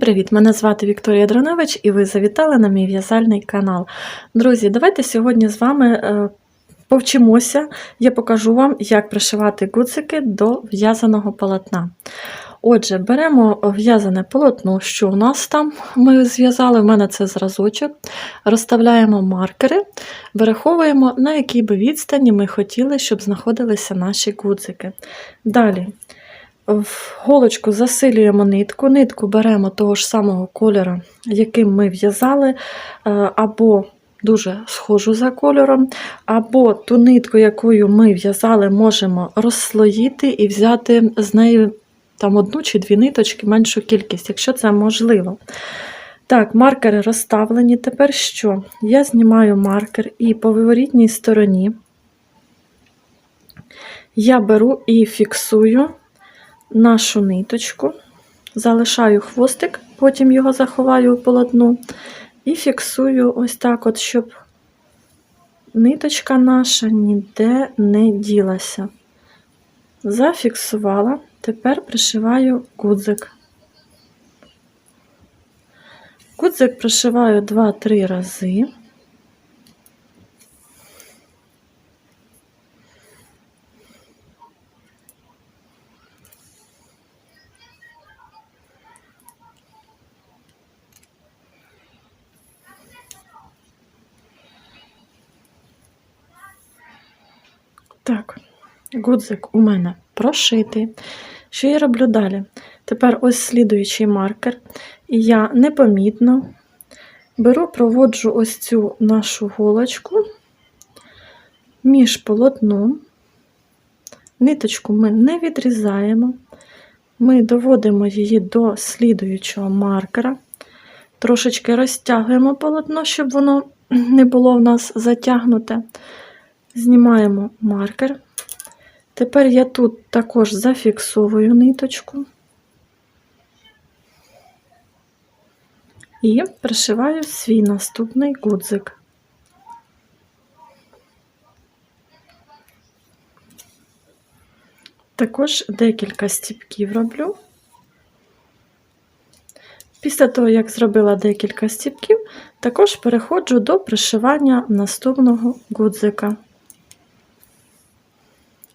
привіт! Мене звати Вікторія Дроневич і ви завітали на мій в'язальний канал. Друзі, давайте сьогодні з вами е, повчимося. Я покажу вам, як пришивати гудзики до в'язаного полотна. Отже, беремо в'язане полотно, що у нас там ми зв'язали, в мене це зразочок, розставляємо маркери, вираховуємо, на якій би відстані ми хотіли, щоб знаходилися наші гудзики. Далі в голочку засилюємо нитку, нитку беремо того ж самого кольору, яким ми в'язали, е, або дуже схожу за кольором, або ту нитку, якою ми в'язали, можемо розслоїти і взяти з неї там одну чи дві ниточки, меншу кількість, якщо це можливо. Так, маркери розставлені. Тепер що? Я знімаю маркер і по виворітній стороні я беру і фіксую нашу ниточку, залишаю хвостик, потім його заховаю у полотну і фіксую ось так, от, щоб ниточка наша ніде не ділася. Зафіксувала, тепер пришиваю гудзик. Гудзик пришиваю 2-3 рази. Так, гудзик у мене прошитий. Що я роблю далі? Тепер ось слідуючий маркер, і я непомітно беру, проводжу ось цю нашу голочку між полотном. Ниточку ми не відрізаємо, ми доводимо її до слідуючого маркера, трошечки розтягуємо полотно, щоб воно не було в нас затягнуте. Знімаємо маркер. Тепер я тут також зафіксовую ниточку і пришиваю свій наступний гудзик. Також декілька стіпків роблю. Після того, як зробила декілька стіпків, також переходжу до пришивання наступного гудзика.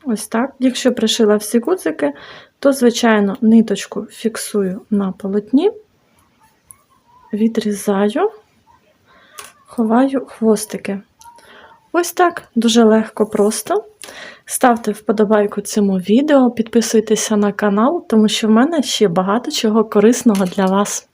Ось так. Якщо пришила всі гудзики, то, звичайно, ниточку фіксую на полотні, відрізаю, ховаю хвостики. Ось так, дуже легко, просто. Ставте вподобайку цьому відео, підписуйтеся на канал, тому що в мене ще багато чого корисного для вас.